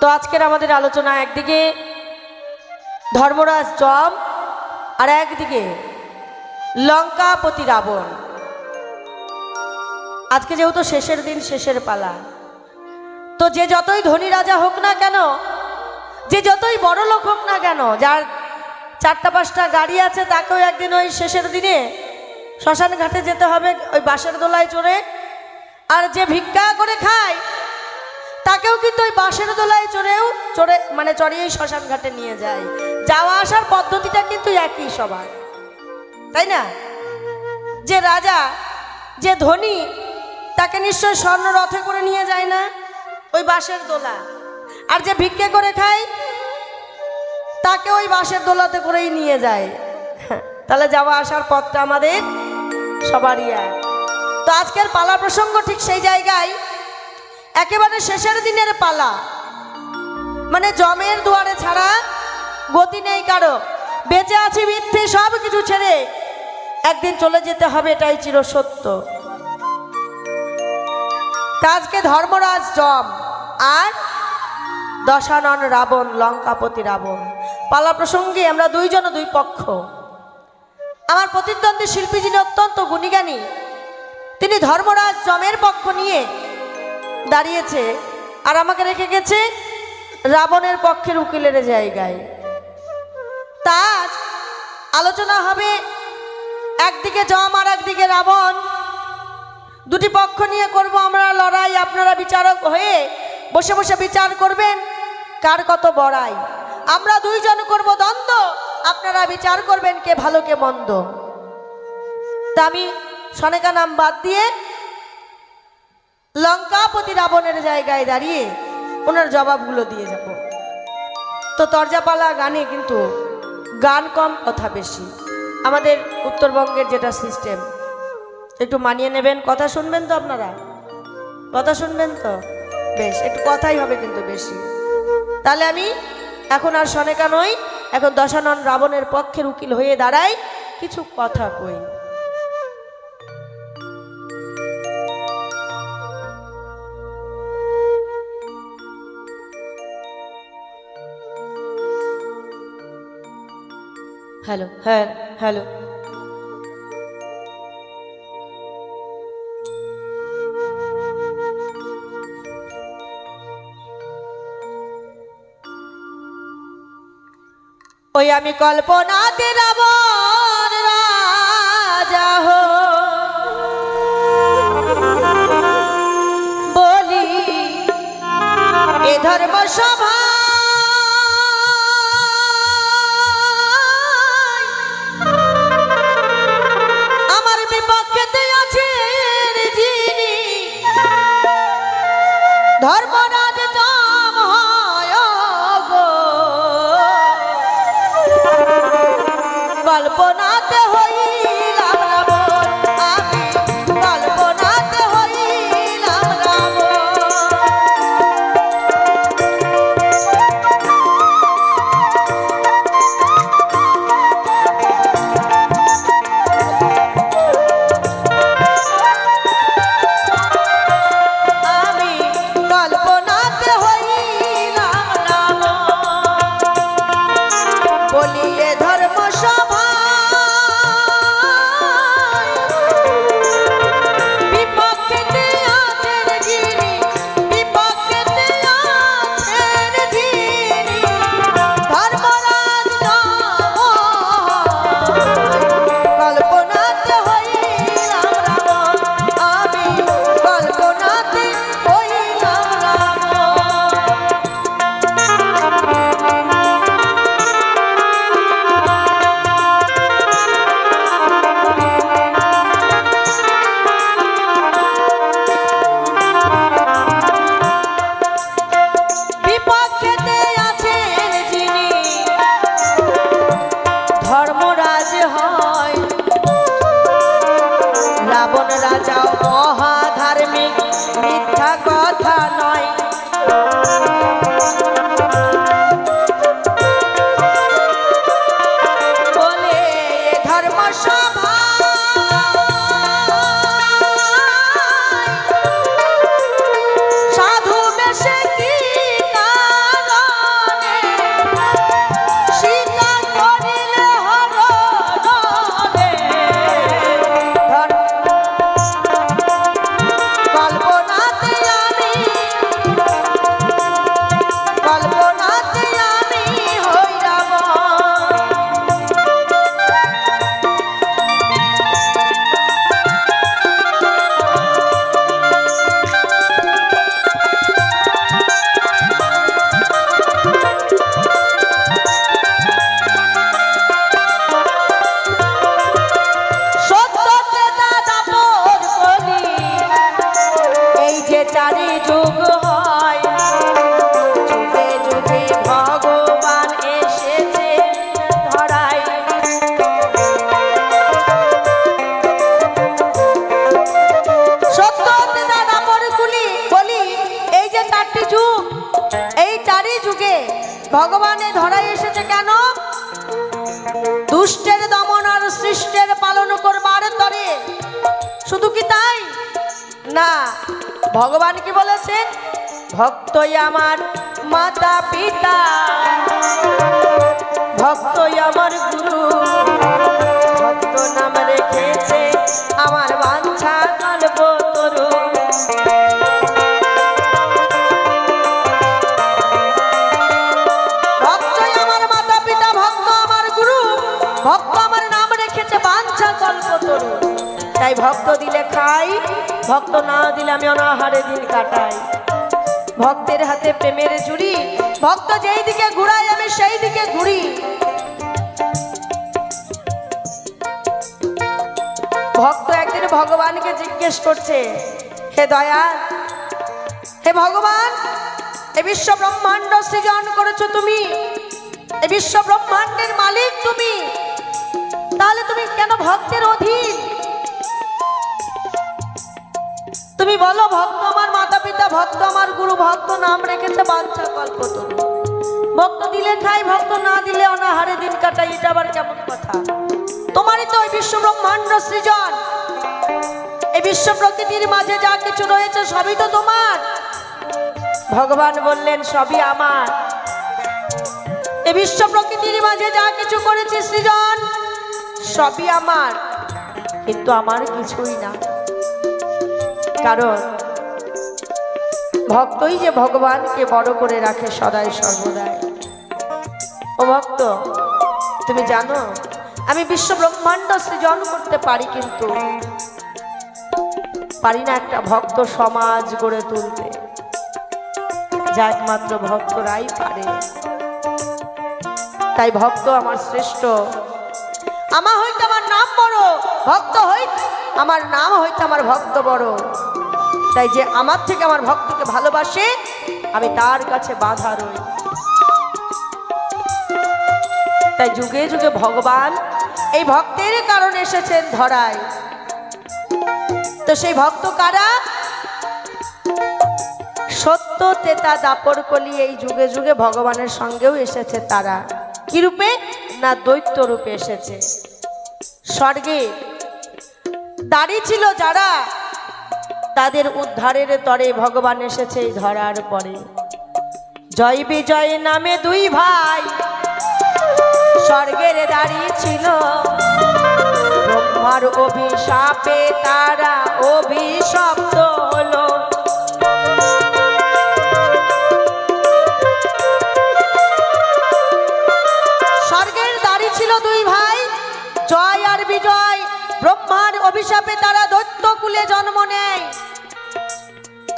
তো আজকের আমাদের আলোচনা একদিকে ধর্মরাজ জম আর একদিকে লঙ্কাপতি রাবণ। আজকে যেহেতু শেষের দিন, শেষের পালা। তো যে যতই ধনী রাজা হোক না কেন, যে যতই বড় লোক হোক না কেন, যার চারটা পাঁচটা গাড়ি আছে, তাকেও একদিন ওই শেষের দিনে শ্মশান ঘাটে যেতে হবে, ওই বাসের দোলায় চড়ে, আর যে ভিক্ষা করে খায় তাকেও কিন্তু ওই বাঁশের দোলায় চড়েও চড়ে মানে চড়িয়েই শ্মশান ঘাটে নিয়ে যায়। যাওয়া আসার পদ্ধতিটা কিন্তু একই সবার। তাই না? যে রাজা, যে ধনী, তাকে নিশ্চয় স্বর্ণ রথে করে নিয়ে যায় না ওই বাঁশের দোলা। আর যে ভিক্ষে করে খায়, তাকে ওই বাঁশের দোলাতে করেই নিয়ে যায়। তাহলে যাওয়া আসার পথটা আমাদের সবারই এক। তো আজকের পালা প্রসঙ্গ ঠিক সেই জায়গায় একেবারে শেষের দিনের পালা। মানে জমের দুয়ারে ছাড়া গতি নেই কারও। বেঁচে আছি মিথ্যে সব কিছু ছেড়ে একদিন চলে যেতে হবে এটাই চির সত্য তা আজকে ধর্মরাজ জম, আর দশানন রাবণ, লঙ্কাপতি রাবণ। পালা প্রসঙ্গে আমরা দুইজন দুই পক্ষ। আমার প্রতিদ্বন্দ্বী শিল্পী যিনি অত্যন্ত গুণীজ্ঞানী তিনি ধর্মরাজ জমের পক্ষ নিয়ে দাঁড়িয়েছে আর আমাকে রেখে গেছে রাবণের পক্ষের উকিলের জায়গায়। তার আলোচনা হবে একদিকে জম আর একদিকে রাবণ। দুটি পক্ষ নিয়ে করব আমরা লড়াই। আপনারা বিচারক হয়ে বসে বসে বিচার করবেন। কার কত বড়াই? আমরা দুইজন করব দ্বন্দ্ব। আপনারা বিচার করবেন কে ভালো কে মন্দ। তা আমি সনেকা নাম বাদ দিয়ে লঙ্কাপতি রাবণের জায়গায় দাঁড়িয়ে ওনার জবাবগুলো দিয়ে যাব। তো তরজাপালা গানে কিন্তু গান কম, কথা বেশি। আমাদের উত্তরবঙ্গের যেটা সিস্টেম একটু মানিয়ে নেবেন, কথা শুনবেন তো আপনারা? কথা শুনবেন তো? বেশ, একটু কথাই হবে কিন্তু বেশি। তাহলে আমি এখন আর সনেকা নই, এখন দশানন রাবণের পক্ষের উকিল হয়ে দাঁড়াই, কিছু কথা কই। হ্যালো হ্যাঁ হ্যালো। ওই আমি কল্পনাতে রাবণ রাজা বলি ধর্ম সভা রাবণ রাবণ রাজাও মহাধার্মিক মিথ্যা কথা নয়। শুধু কি তাই? না ভগবান কি বলেছেন ভক্তই আমার মাতা পিতা ভক্তই আমার গুরু। ভক্ত দিলে খাই, ভক্ত না দিলে আমি অনাহারে দিন কাটাই। ভক্তের হাতে প্রেমের চুরি ভক্ত যেই দিকে ঘুরাই আমি সেই দিকে ঘুরি। ভক্ত একদিন ভগবানকে জিজ্ঞেস করছে, হে দয়া হে ভগবান, এ বিশ্ব ব্রহ্মাণ্ড সৃজন করেছ তুমি? এ বিশ্ব ব্রহ্মাণ্ডের মালিক তুমি? তাহলে তুমি কেন ভক্তের অধীন? তুমি বলো, ভক্ত আমার মাতা পিতা ভক্ত আমার গুরু, ভক্ত নাম রেখেছে বাঞ্ছা কল্প ভক্ত দিলে খাই ভক্ত না দিলে অনাহারে দিন কাটাই এটা আবার কেমন কথা? তোমারই তো ওই বিশ্ব ব্রহ্মাণ্ড সৃজন। এই বিশ্ব প্রকৃতির মাঝে যা কিছু রয়েছে, সবই তো তোমার। ভগবান বললেন, সবই আমার। এই বিশ্ব প্রকৃতির মাঝে যা কিছু করেছি সৃজন, সবই আমার। কিন্তু আমার কিছুই না। কারণ ভক্তই যে ভগবানকে বড় করে রাখে সদাই সর্বদাই। ও ভক্ত, তুমি জানো, আমি বিশ্ব ব্রহ্মাণ্ড সৃজন করতে পারি কিন্তু পারি না একটা ভক্ত সমাজ গড়ে তুলতে। যা একমাত্র ভক্তরাই পারে। তাই ভক্ত আমার শ্রেষ্ঠ। আমার হইতে আমার নাম বড়, ভক্ত হইত আমার নাম হইতে আমার ভক্ত বড়। তাই যে আমার থেকে আমার ভক্তকে ভালোবাসে, আমি তার কাছে বাধা রই। তাই যুগে যুগে ভগবান এই ভক্তের কারণে এসেছেন ধরায়। তো সেই ভক্ত কারা? সত্য তেতা দাপর কলি এই যুগে যুগে ভগবানের সঙ্গেও এসেছে তারা। কি রূপে? না দৈত্য রূপে এসেছে। স্বর্গে দাঁড়িয়ে ছিল যারা তাদের উদ্ধারের তরে ভগবান এসেছে ধরার পরে। জয় বিজয় নামে দুই ভাই, স্বর্গের দাঁড়িয়ে ছিল। অভিশাপে তারা অভিশপ্ত হলো।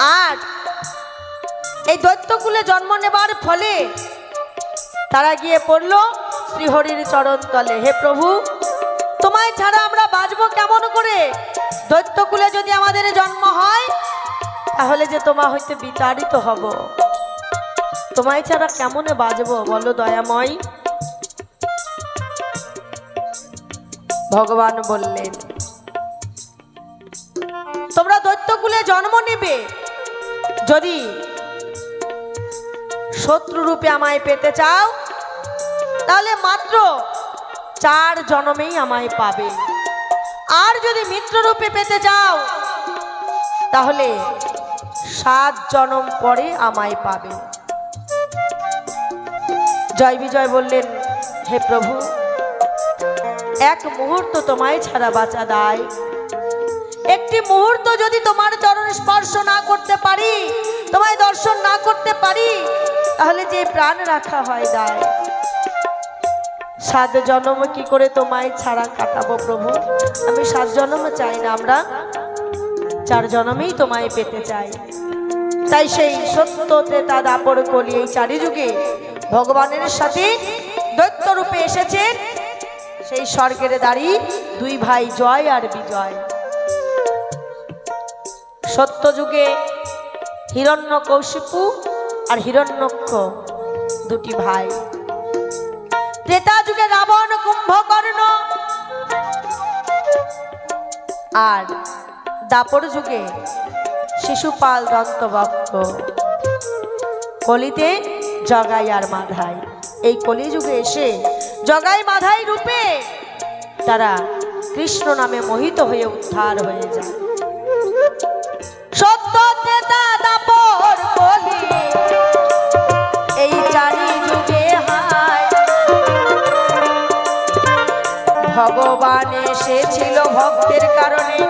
আর এই দৈত্য কুলে জন্ম নেবার ফলে তারা গিয়ে পড়ল শ্রীহরির চরণ তলে হে প্রভু, তোমায় ছাড়া আমরা বাঁচবো কেমন করে? দৈত্যকুলে যদি আমাদের জন্ম হয়, তাহলে যে তোমা হইতে বিতাড়িত হব। তোমায় ছাড়া কেমনে বাঁচবো বলো দয়াময়? ভগবান বললেন, তোমরা দৈত্যকুলে জন্ম নেবে। যদি শত্রু রূপে আমায় পেতে চাও, তাহলে মাত্র চার জনমেই আমায় পাবে। আর যদি মিত্র রূপে পেতে চাও, তাহলে সাত জনম পরে আমায় পাবে। জয় বিজয় বললেন, হে প্রভু, এক মুহূর্ত তোমায় ছাড়া বাঁচা দায়। একটি মুহূর্ত যদি তোমার স্পর্শ না করতে পারি, তোমায় দর্শন না করতে পারি, তাহলে যে প্রাণ রাখা হয় দায়। সাত জন্ম কি করে তোমায় ছাড়া কাটাবো প্রভু? আমি সাত জন্ম চাই না, আমরা চার জন্মেই তোমায় পেতে চাই। তাই সেই সত্য ত্রেতা দাপর কলি এই চারি যুগে ভগবানের সাথে দৈত্য রূপে এসেছেন। সেই স্বর্গের দাড়ি, দুই ভাই জয় আর বিজয়। সত্য যুগে হিরণ্য কৌশিপু আর হিরণ্যক্ষ দুটি ভাই। ত্রেতা যুগে রাবণ কুম্ভকর্ণ আর দাপর যুগে শিশুপাল দন্তবক্ষ। কলিতে জগাই আর মাধাই। এই কলিযুগে এসে জগাই মাধাই রূপে তারা কৃষ্ণ নামে মোহিত হয়ে উদ্ধার হয়ে যায়। ভক্তের কারণে